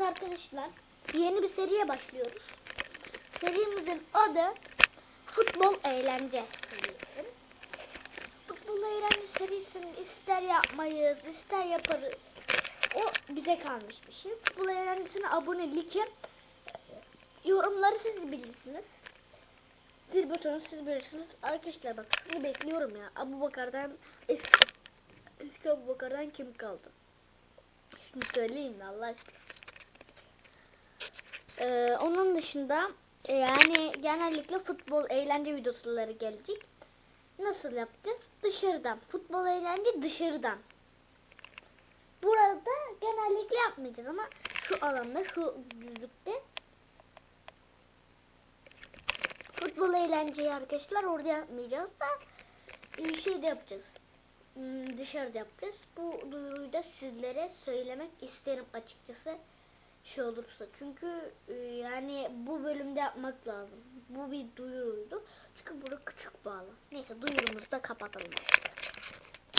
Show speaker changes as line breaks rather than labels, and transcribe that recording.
Evet arkadaşlar yeni bir seriye başlıyoruz. Serimizin adı Futbol Eğlence serisi. Futbol Eğlence serisini ister yapmayız ister yaparız. O bize kalmış bir şey. Futbol Eğlencesi'ne abone like yorumları siz bilirsiniz. Zil butonu siz bilirsiniz. Arkadaşlar bak sizi bekliyorum ya. Abu Bakar'dan eski, eski Abu Bakar'dan kim kaldı? Şunu söyleyeyim mi Allah aşkına. Ee, onun dışında e, yani genellikle futbol eğlence videoları gelecek. Nasıl yapacağız? Dışarıdan. Futbol eğlence dışarıdan. Burada genellikle yapmayacağız ama şu alanda, şu düzlükte futbol eğlenceyi arkadaşlar orada yapmayacağız da bir şey de yapacağız. Hmm, Dışarıda yapacağız. Bu duyuruyu da sizlere söylemek isterim açıkçası. Şey olursa. Çünkü e, yani bu bölümde yapmak lazım. Bu bir duyuruydu. Çünkü burada küçük bağlı. Neyse duyurumuzu da kapatalım.